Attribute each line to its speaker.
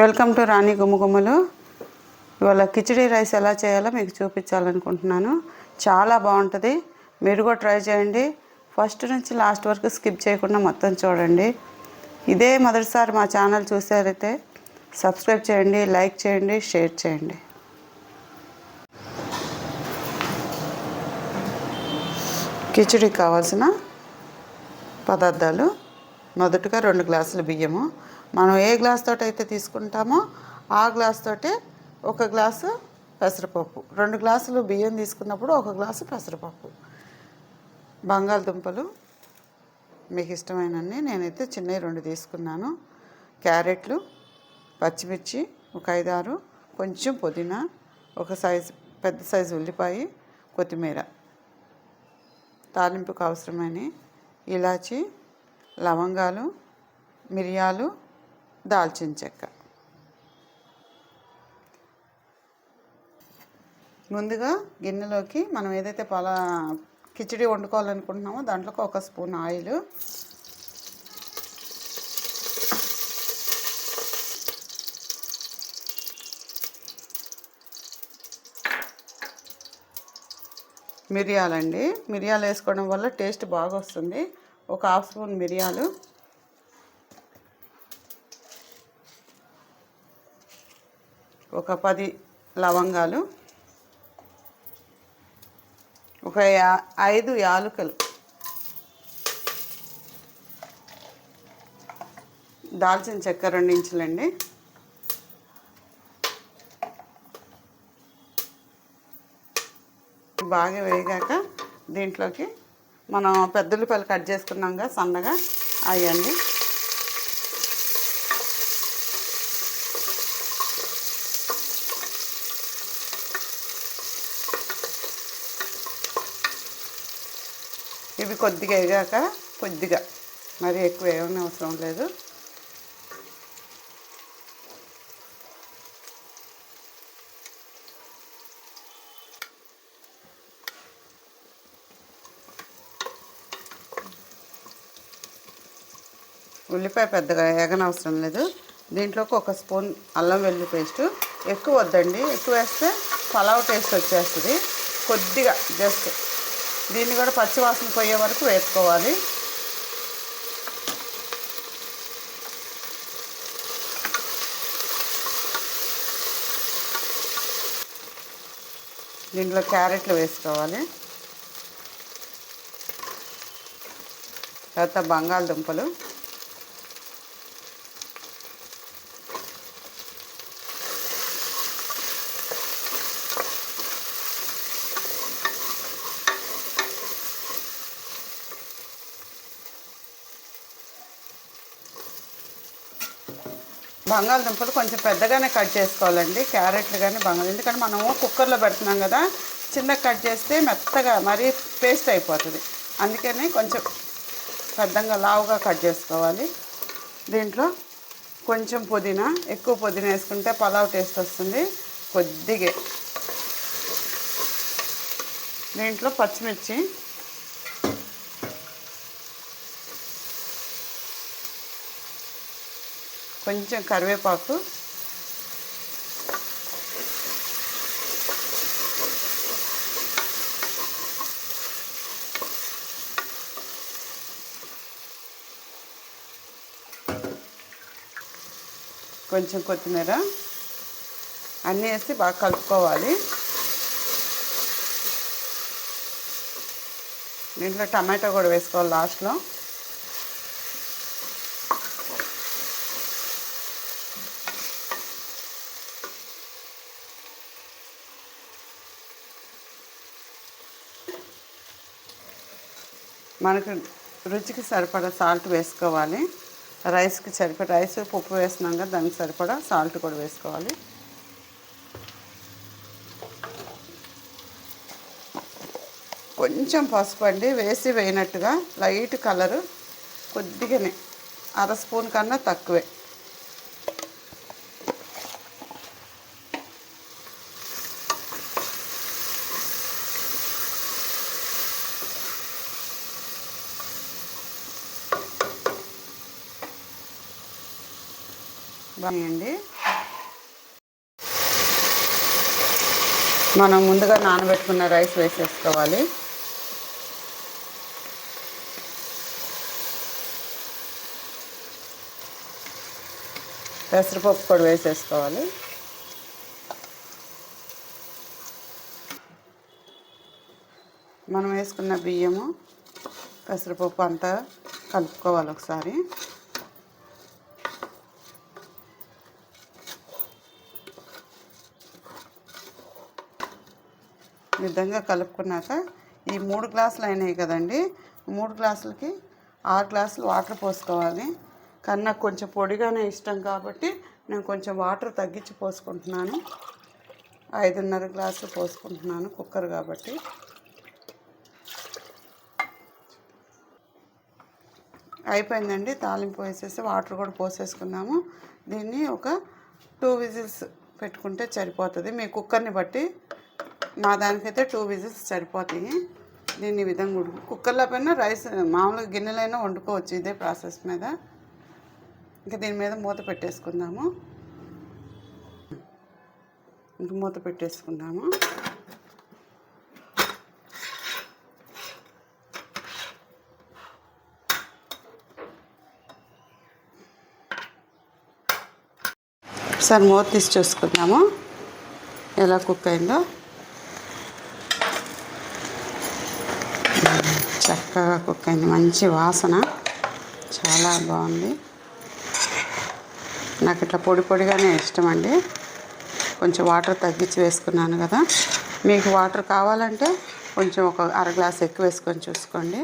Speaker 1: Welcome to రాణి గుమ్మగుమ్మలు ఇవాళ khichdi rice ఎలా చేయాలో మీకు చూపించాలనుకుంటున్నాను. చాలా బాగుంటుంది. మీరు కూడా ట్రై చేయండి. ఫస్ట్ నుంచి లాస్ట్ వరకు స్కిప్ చేయకుండా మొత్తం చూడండి. ఇదే మొదటిసారి మా ఛానల్ చూసారైతే సబ్స్క్రైబ్ చేయండి లైక్ చేయండి షేర్ చేయండి. కిచిడికి కావాల్సిన పదార్థాలు. మొదటగా రెండు గ్లాసుల బియ్యము. మనం ఏ గ్లాస్ తోటి అయితే తీసుకుంటామో ఆ గ్లాస్ తోటి ఒక గ్లాసు పెసరపప్పు. రెండు గ్లాసులు బియ్యం తీసుకున్నప్పుడు ఒక గ్లాసు పెసరపప్పు. బంగాళదుంపలు మీకు ఇష్టమైనన్ని నేనైతే చిన్నవి రెండు తీసుకున్నాను. క్యారెట్లు పచ్చిమిర్చి ఒక ఐదారు కొంచెం పుదీనా ఒక సైజు పెద్ద సైజు ఉల్లిపాయ కొత్తిమీర. తాలింపుకు అవసరమైన ఇలాచి లవంగాలు మిరియాలు దాల్చిన చెక్క. ముందుగా గిన్నెలోకి మనం ఏదైతే పలా కిచిడి వండుకోవాలనుకుంటున్నామో దాంట్లోకి ఒక స్పూన్ ఆయిల్. మిరియాలండి. మిరియాలు వేసుకోవడం వల్ల టేస్ట్ బాగా వస్తుంది ఒక హాఫ్ స్పూన్ మిరియాలు. ఒక పది లవంగాలు ఒక యా ఐదు యాలుకలు. దాల్చిన చెక్క రెండు ఇంచులండి. బాగా వేగాక దీంట్లోకి మనం పెద్దలు కట్ చేసుకున్నాంగా సన్నగా అయ్యండి. ఇవి కొద్దిగా వేగాక కొద్దిగా. మరి ఎక్కువ ఏమీ అవసరం లేదు. ఉల్లిపాయ పెద్దగా ఏగనవసరం లేదు. దీంట్లోకి ఒక స్పూన్ అల్లం వెల్లుల్లి పేస్టు. ఎక్కువ వద్దండి. ఎక్కువ వేస్తే పలావ్ టేస్ట్ వచ్చేస్తుంది. కొద్దిగా జస్ట్ దీన్ని కూడా పచ్చివాసన పోయే వరకు వేసుకోవాలి దీంట్లో క్యారెట్లు వేసుకోవాలి. తర్వాత బంగాళదుంపలు. బంగాళదుంపలు కొంచెం పెద్దగానే కట్ చేసుకోవాలండి క్యారెట్లు కానీ బంగాళ ఎందుకంటే మనము కుక్కర్లో పెడుతున్నాం కదా చిన్నగా కట్ చేస్తే మెత్తగా మరీ పేస్ట్ అయిపోతుంది. అందుకని కొంచెం పెద్దగా లావుగా కట్ చేసుకోవాలి. దీంట్లో కొంచెం పుదీనా ఎక్కువ పుదీనా వేసుకుంటే పలావ్ టేస్ట్ వస్తుంది కొద్దిగా. దీంట్లో పచ్చిమిర్చి కొంచెం కరివేపాకు. కొంచెం కొత్తిమీర. అన్నీ వేసి బాగా కలుపుకోవాలి. దీంట్లో టమాటో కూడా వేసుకోవాలి లాస్ట్లో. మనకు రుచికి సరిపడా సాల్ట్ వేసుకోవాలి. రైస్కి సరిపడా రైస్ పప్పు వేసినాం కదా దానికి సరిపడా సాల్ట్ కూడా వేసుకోవాలి. కొంచెం పసుపు అండి వేసి వేయనట్టుగా లైట్ కలరు కొద్దిగానే అర స్పూన్ కన్నా తక్కువే. బాగుంది మనం ముందుగా నానబెట్టుకున్న రైస్ వేసేసుకోవాలి. పెసరపప్పు కూడా వేసేసుకోవాలి. మనం వేసుకున్న బియ్యము పెసరపప్పు అంతా కలుపుకోవాలి ఒకసారి. విధంగా కలుపుకున్నాక ఈ మూడు గ్లాసులు అయినాయి కదండి. మూడు గ్లాసులకి ఆరు గ్లాసులు వాటర్ పోసుకోవాలి. కానీ నాకు కొంచెం పొడిగానే ఇష్టం కాబట్టి నేను కొంచెం వాటర్ తగ్గించి పోసుకుంటున్నాను. ఐదున్నర గ్లాసులు పోసుకుంటున్నాను కుక్కర్ కాబట్టి. అయిపోయిందండి. తాలింపు వేసేసి వాటర్ కూడా పోసేసుకున్నాము. దీన్ని ఒక టూ విజిల్స్ పెట్టుకుంటే సరిపోతుంది. మీ కుక్కర్ని బట్టి మా దానికైతే టూ విజిల్స్ సరిపోతాయి. దీన్ని ఈ విధంగా ఉడుకు కుక్కర్లో పైన రైస్ మామూలుగా గిన్నెలైనా వండుకోవచ్చు ఇదే ప్రాసెస్ మీద. ఇంకా దీని మీద మూత పెట్టేసుకుందాము. ఇంక మూత పెట్టేసుకుందాము. ఒకసారి మూత తీసి చూసుకుందాము. ఎలా కుక్ అయిందో. చక్కగా కుక్ అయింది మంచి వాసన. చాలా బాగుంది. నాకు ఇట్లా పొడి పొడిగానే ఇష్టం అండి. కొంచెం వాటర్ తగ్గించి వేసుకున్నాను కదా. మీకు వాటర్ కావాలంటే కొంచెం ఒక అర గ్లాస్ ఎక్కువ వేసుకొని చూసుకోండి.